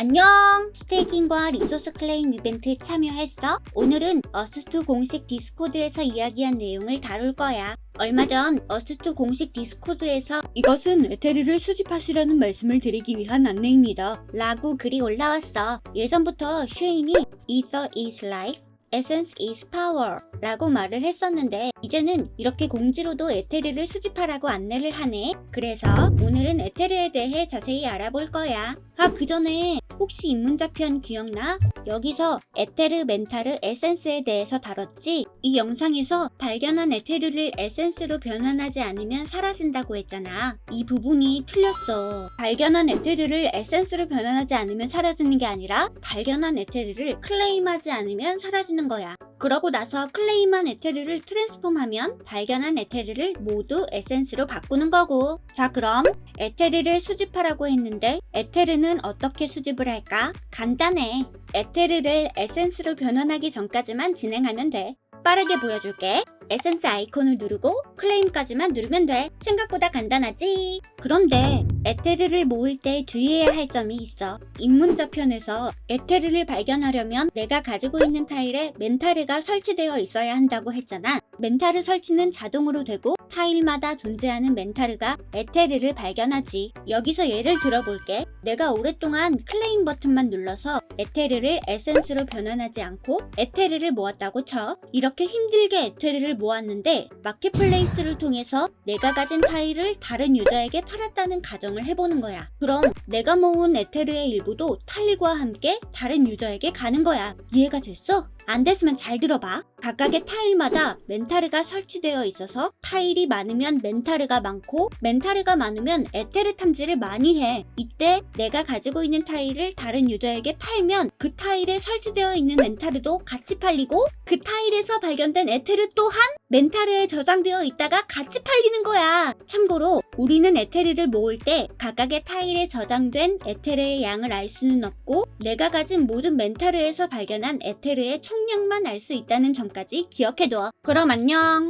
안녕! 스테이킹과 리소스 클레임 이벤트에 참여했어? 오늘은 어스투 공식 디스코드에서 이야기한 내용을 다룰 거야. 얼마 전 어스투 공식 디스코드에서 이것은 에테르를 수집하시라는 말씀을 드리기 위한 안내입니다. 라고 글이 올라왔어. 예전부터 쉐인이 Ether is life, Essence is power 라고 말을 했었는데 이제는 이렇게 공지로도 에테르를 수집하라고 안내를 하네. 그래서 오늘은 에테르에 대해 자세히 알아볼 거야. 아, 그 전에 혹시 입문자편 기억나? 여기서 에테르, 멘타르, 에센스에 대해서 다뤘지? 이 영상에서 발견한 에테르를 에센스로 변환하지 않으면 사라진다고 했잖아. 이 부분이 틀렸어. 발견한 에테르를 에센스로 변환하지 않으면 사라지는 게 아니라 발견한 에테르를 클레임하지 않으면 사라지는 거야. 그러고 나서 클레임한 에테르를 트랜스폼하면 발견한 에테르를 모두 에센스로 바꾸는 거고. 자, 그럼 에테르를 수집하라고 했는데 에테르는 어떻게 수집을 할까? 간단해. 에테르를 에센스로 변환하기 전까지만 진행하면 돼. 빠르게 보여줄게. 에센스 아이콘을 누르고 클레임까지만 누르면 돼. 생각보다 간단하지? 그런데 에테르를 모을 때 주의해야 할 점이 있어. 입문자 편에서 에테르를 발견하려면 내가 가지고 있는 타일에 멘타르가 설치되어 있어야 한다고 했잖아. 멘타르 설치는 자동으로 되고 타일마다 존재하는 멘타르가 에테르를 발견하지. 여기서 예를 들어볼게. 내가 오랫동안 클레임 버튼만 눌러서 에테르를 에센스로 변환하지 않고 에테르를 모았다고 쳐. 이렇게 힘들게 에테르를 모았는데 마켓플레이스를 통해서 내가 가진 타일을 다른 유저에게 팔았다는 가정을 해보는 거야. 그럼 내가 모은 에테르의 일부도 타일과 함께 다른 유저에게 가는 거야. 이해가 됐어? 안 됐으면 잘 들어봐. 각각의 타일마다 멘타르가 설치되어 있어서 타일이 많으면 멘타르가 많고 멘타르가 많으면 에테르 탐지를 많이 해. 이때 내가 가지고 있는 타일을 다른 유저에게 팔면 그 타일에 설치되어 있는 멘타르도 같이 팔리고 그 타일에서 발견된 에테르 또한 멘타르에 저장되어 있다가 같이 팔리는 거야. 참고로 우리는 에테르를 모을 때 각각의 타일에 저장된 에테르의 양을 알 수는 없고 내가 가진 모든 멘타르에서 발견한 에테르의 총량만 알 수 있다는 점까지 기억해둬. 그럼 안녕.